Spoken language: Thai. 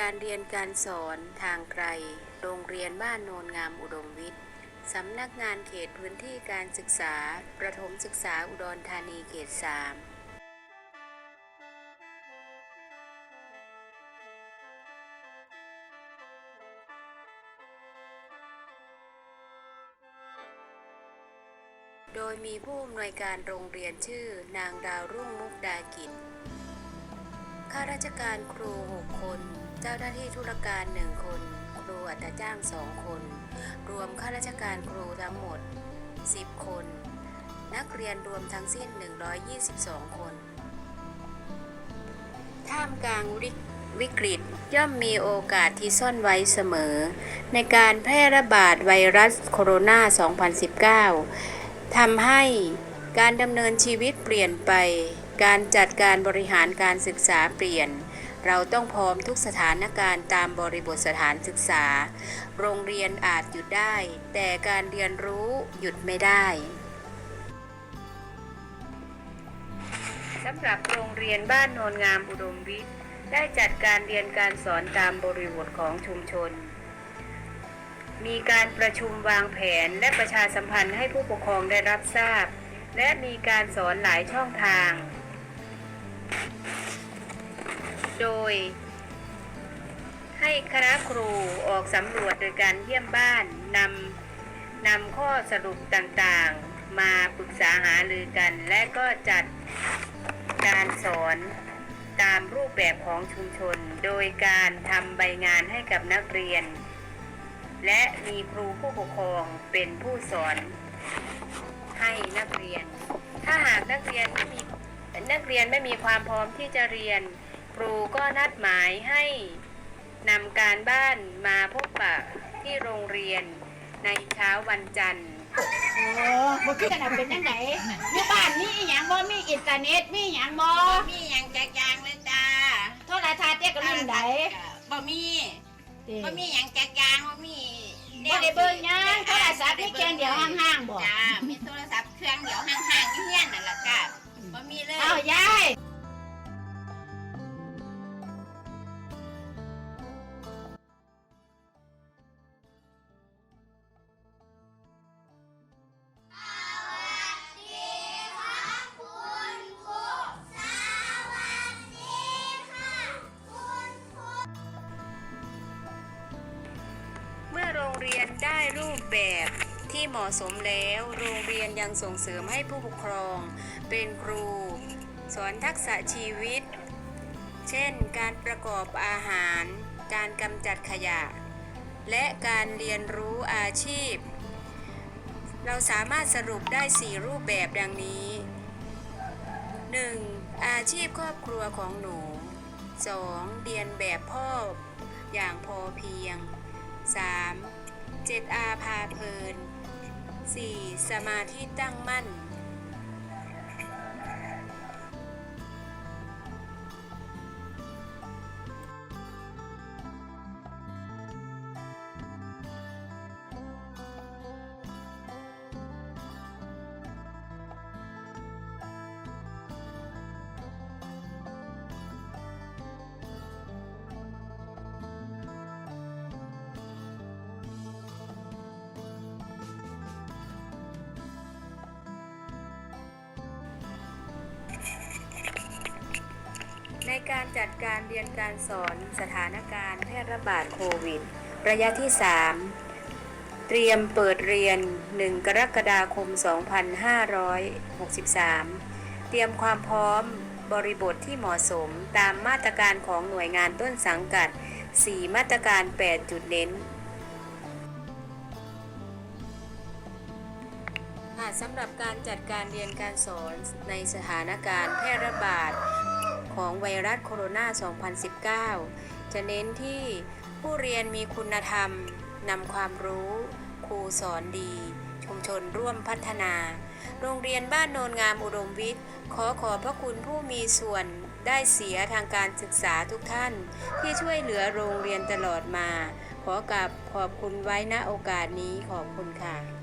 การเรียนการสอนทางไกล โรงเรียนบ้านโนนงามอุดมวิทย์ สำนักงานเขตพื้นที่การศึกษา ประถมศึกษาอุดรธานีเขต 3โดยมีผู้อำนวยการโรงเรียนชื่อนางดาวรุ่งมุกดากิจ ข้าราชการครู 6 คน เจ้าหน้าที่ธุรการ 1 คน ครูอัตราจ้าง 2 คน รวมข้าราชการครูทั้งหมด 10 คน นักเรียนรวมทั้งสิ้น 122 คน ท่ามกลางวิวิกฤตย่อมมีโอกาสที่ซ่อนไว้เสมอ ในการแพร่ระบาดไวรัสโคโรนา 2019ทำให้การดำเนินชีวิตเปลี่ยนไป การจัดการบริหารการศึกษาเปลี่ยน เราต้องพร้อมทุกสถานการณ์ตามบริบทสถานศึกษา โรงเรียนอาจหยุดได้ แต่การเรียนรู้หยุดไม่ได้สำหรับโรงเรียนบ้านโนนงามอุดมวิทย์ ได้จัดการเรียนการสอนตามบริบทของชุมชน มีการประชุมวางแผนและประชาสัมพันธ์ให้ผู้ปกครองได้รับทราบ และมีการสอนหลายช่องทาง โดย ให้คณะครูออกสำรวจโดยการเยี่ยมบ้านนำนำข้อสรุปต่างๆ มาปรึกษาหารือกัน และก็จัดการสอนตามรูปแบบของชุมชน โดยการทำใบงานให้กับนักเรียน และมีครูผู้ปกครองเป็นผู้สอนให้นักเรียน ถ้าหากนักเรียนไม่มีนักเรียนไม่มีความพร้อมที่จะเรียน ครูก็นัดหมายให้นำการบ้านมาพบปะที่โรงเรียนในเช้าวันจันทร์โอ้บ่คือกันน่ะเป็นจังไดอยู่บ้านมีอีหยังบ่มีอินเทอร์เน็ตมีหยังบ่บ่มีหยังจักอย่างเลยจ้าโทรทัศน์เจ๊ก็รุ่นใดบ่มีบ่บ่มีหยังจักอย่างบ่มีบ่ได้เบิ่งหยังโทรศัพท์มีเครื่องเดียวห่างๆบ่จ้ามีโท รูปแบบที่เหมาะสมแล้ว โรงเรียนยังส่งเสริมให้ผู้ปกครอง เป็นครู สอนทักษะชีวิต เช่น การประกอบอาหาร การกำจัดขยะ และการเรียนรู้อาชีพ เราสามารถสรุปได้ 4 รูปแบบดังนี้ 1. อาชีพครอบครัวของหนู 2. เรียนแบบพ่ออย่างพอเพียง 3. 7อาพาเพลิน 4. สมาธิตั้งมั่น การจัดการเรียนการสอนสถานการณ์แพร่ระบาดโควิด ระยะที่ 3 เตรียมเปิดเรียน 1 กรกฎาคม 2563 เตรียมความพร้อมบริบทที่เหมาะสมตามมาตรการของหน่วยงานต้นสังกัด 4 มาตรการ 8 จุดเน้นสำหรับการจัดการเรียนการสอนในสถานการณ์แพร่ระบาด ของไวรัสโคโรนา 2019 จะเน้นที่ผู้เรียนมีคุณธรรมนำความรู้ ครูสอนดี ชุมชนร่วมพัฒนา โรงเรียนบ้านโนนงามอุดมวิทย์ ขอขอบพระคุณผู้มีส่วนได้เสียทางการศึกษาทุกท่าน ที่ช่วยเหลือโรงเรียนตลอดมา ขอกราบขอบคุณไว้ณโอกาสนี้ขอบคุณค่ะ